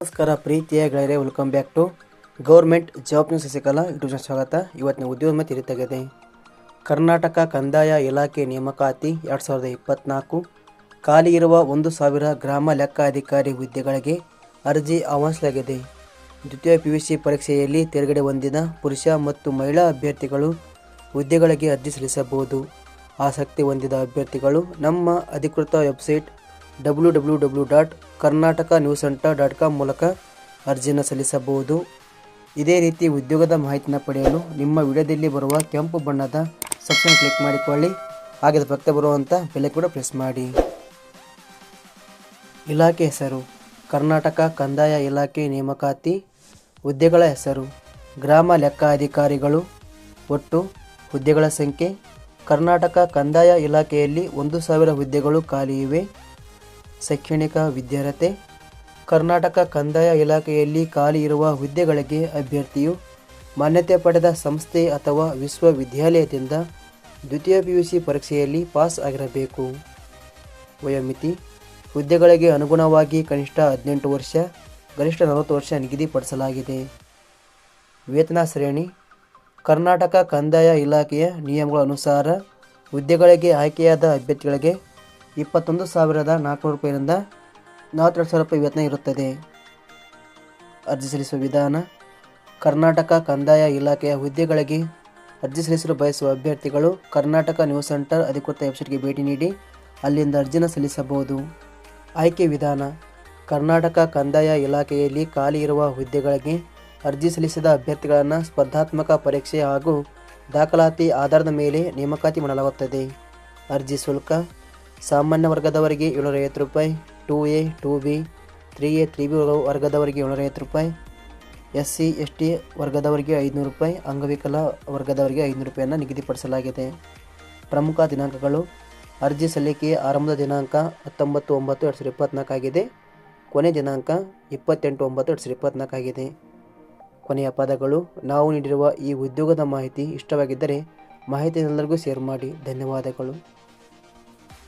ನಮಸ್ಕಾರ, ಪ್ರೀತಿಯ ಗೆಳೆಯರೆ welcome back to government job news ಸಿಕ್ಕಲ್ಲ ಯೂಟ್ಯೂಬ್ ಸ್ವಾಗತ. ಇವತ್ತಿನ ಉದ್ಯೋಗ ತಿರುತ್ತಾಗಿದೆ ಕರ್ನಾಟಕ ಕಂದಾಯ ಇಲಾಖೆ ನೇಮಕಾತಿ ಎರಡು ಸಾವಿರದ ಇಪ್ಪತ್ತ್ನಾಲ್ಕು ಖಾಲಿ ಇರುವ ಒಂದು ಸಾವಿರ ಗ್ರಾಮ ಲೆಕ್ಕಾಧಿಕಾರಿ ಹುದ್ದೆಗಳಿಗೆ ಅರ್ಜಿ ಆಹ್ವಾನಿಸಲಾಗಿದೆ. ದ್ವಿತೀಯ ಪಿ ಯು ಸಿ ಪರೀಕ್ಷೆಯಲ್ಲಿ ತೆರಗಡೆ ಹೊಂದಿದ ಪುರುಷ ಮತ್ತು ಮಹಿಳಾ ಅಭ್ಯರ್ಥಿಗಳು ಹುದ್ದೆಗಳಿಗೆ ಅರ್ಜಿ ಸಲ್ಲಿಸಬಹುದು. ಆಸಕ್ತಿ ಹೊಂದಿದ ಅಭ್ಯರ್ಥಿಗಳು ನಮ್ಮ ಅಧಿಕೃತ website W W W dot Karnataka news centre dot com ಮೂಲಕ ಅರ್ಜಿಯನ್ನು ಸಲ್ಲಿಸಬಹುದು. ಇದೇ ರೀತಿ ಉದ್ಯೋಗದ ಮಾಹಿತಿಯನ್ನು ಪಡೆಯಲು ನಿಮ್ಮ ವಿಡಿಯೋದಲ್ಲಿ ಬರುವ ಕೆಂಪು ಬಣ್ಣದ ಸಬ್ಸ್ಕ್ರೈಬ್ ಕ್ಲಿಕ್ ಮಾಡಿಕೊಳ್ಳಿ. ಹಾಗೆ ಪಕ್ಕ ಬರುವಂಥ ಬೆಲೆ ಕೂಡ ಪ್ರೆಸ್ ಮಾಡಿ. ಇಲಾಖೆ ಹೆಸರು, ಕರ್ನಾಟಕ ಕಂದಾಯ ಇಲಾಖೆ ನೇಮಕಾತಿ, ಹುದ್ದೆಗಳ ಹೆಸರು, ಗ್ರಾಮ ಲೆಕ್ಕ ಅಧಿಕಾರಿಗಳು ಒಟ್ಟು ಹುದ್ದೆಗಳ ಸಂಖ್ಯೆ, ಕರ್ನಾಟಕ ಕಂದಾಯ ಇಲಾಖೆಯಲ್ಲಿ ಒಂದು ಸಾವಿರ ಹುದ್ದೆಗಳು ಖಾಲಿ ಇವೆ. ಶೈಕ್ಷಣಿಕ ವಿದ್ಯಾರ್ಹತೆ, ಕರ್ನಾಟಕ ಕಂದಾಯ ಇಲಾಖೆಯಲ್ಲಿ ಖಾಲಿ ಇರುವ ಹುದ್ದೆಗಳಿಗೆ ಅಭ್ಯರ್ಥಿಯು ಮಾನ್ಯತೆ ಪಡೆದ ಸಂಸ್ಥೆ ಅಥವಾ ವಿಶ್ವವಿದ್ಯಾಲಯದಿಂದ ದ್ವಿತೀಯ ಪಿ ಯು ಸಿ ಪರೀಕ್ಷೆಯಲ್ಲಿ ಪಾಸ್ ಆಗಿರಬೇಕು. ವಯೋಮಿತಿ, ಹುದ್ದೆಗಳಿಗೆ ಅನುಗುಣವಾಗಿ ಕನಿಷ್ಠ ಹದಿನೆಂಟು ವರ್ಷ, ಗರಿಷ್ಠ ನಲವತ್ತು ವರ್ಷ ನಿಗದಿಪಡಿಸಲಾಗಿದೆ ವೇತನ ಶ್ರೇಣಿ, ಕರ್ನಾಟಕ ಕಂದಾಯ ಇಲಾಖೆಯ ನಿಯಮಗಳ ಅನುಸಾರ ಹುದ್ದೆಗಳಿಗೆ ಆಯ್ಕೆಯಾದ ಅಭ್ಯರ್ಥಿಗಳಿಗೆ ಇಪ್ಪತ್ತೊಂದು ಸಾವಿರದ ನಾಲ್ಕುನೂರು ರೂಪಾಯಿಯಿಂದ ನಲವತ್ತೆರಡು ಸಾವಿರ ರೂಪಾಯಿ ವೇತನ ಇರುತ್ತದೆ. ಅರ್ಜಿ ಸಲ್ಲಿಸುವ ವಿಧಾನ, ಕರ್ನಾಟಕ ಕಂದಾಯ ಇಲಾಖೆಯ ಹುದ್ದೆಗಳಿಗೆ ಅರ್ಜಿ ಸಲ್ಲಿಸಲು ಬಯಸುವ ಅಭ್ಯರ್ಥಿಗಳು ಕರ್ನಾಟಕ ನ್ಯೂಸ್ ಸೆಂಟರ್ ಅಧಿಕೃತ ವೆಬ್ಸೈಟ್ಗೆ ಭೇಟಿ ನೀಡಿ ಅಲ್ಲಿಂದ ಅರ್ಜಿನ ಸಲ್ಲಿಸಬಹುದು. ಆಯ್ಕೆ ವಿಧಾನ, ಕರ್ನಾಟಕ ಕಂದಾಯ ಇಲಾಖೆಯಲ್ಲಿ ಖಾಲಿ ಇರುವ ಹುದ್ದೆಗಳಿಗೆ ಅರ್ಜಿ ಸಲ್ಲಿಸಿದ ಅಭ್ಯರ್ಥಿಗಳನ್ನು ಸ್ಪರ್ಧಾತ್ಮಕ ಪರೀಕ್ಷೆ ಹಾಗೂ ದಾಖಲಾತಿ ಆಧಾರದ ಮೇಲೆ ನೇಮಕಾತಿ ಮಾಡಲಾಗುತ್ತದೆ. ಅರ್ಜಿ ಶುಲ್ಕ ಸಾಮಾನ್ಯ ವರ್ಗದವರಿಗೆ ಏಳ್ನೂರೈವತ್ತು ರೂಪಾಯಿ two A two B three A three B ವರ್ಗದವರಿಗೆ ಏಳ್ನೂರೈವತ್ತು ರೂಪಾಯಿ ಎಸ್ ಸಿ ಎಸ್ ಟಿ ವರ್ಗದವರಿಗೆ ಐದುನೂರು ರೂಪಾಯಿ, ಅಂಗವಿಕಲ ವರ್ಗದವರಿಗೆ ಐದುನೂರು ರೂಪಾಯಿಯನ್ನು ನಿಗದಿಪಡಿಸಲಾಗಿದೆ. ಪ್ರಮುಖ ದಿನಾಂಕಗಳು ಅರ್ಜಿ ಸಲ್ಲಿಕೆಯ ಆರಂಭದ ದಿನಾಂಕ ಹತ್ತೊಂಬತ್ತು ಒಂಬತ್ತು ಎರಡು ಸಾವಿರದ ಇಪ್ಪತ್ತ್ನಾಲ್ಕು ಆಗಿದೆ. ಕೊನೆ ದಿನಾಂಕ ಇಪ್ಪತ್ತೆಂಟು ಒಂಬತ್ತು ಎರಡು ಸಾವಿರದ ಇಪ್ಪತ್ತ್ನಾಲ್ಕು ಆಗಿದೆ. ಕೊನೆಯ ಪದಗಳು, ನಾವು ನೀಡಿರುವ ಈ ಉದ್ಯೋಗದ ಮಾಹಿತಿ ಇಷ್ಟವಾಗಿದ್ದರೆ ಮಾಹಿತಿ ಎಲ್ಲರಿಗೂ ಶೇರ್ ಮಾಡಿ. ಧನ್ಯವಾದಗಳು.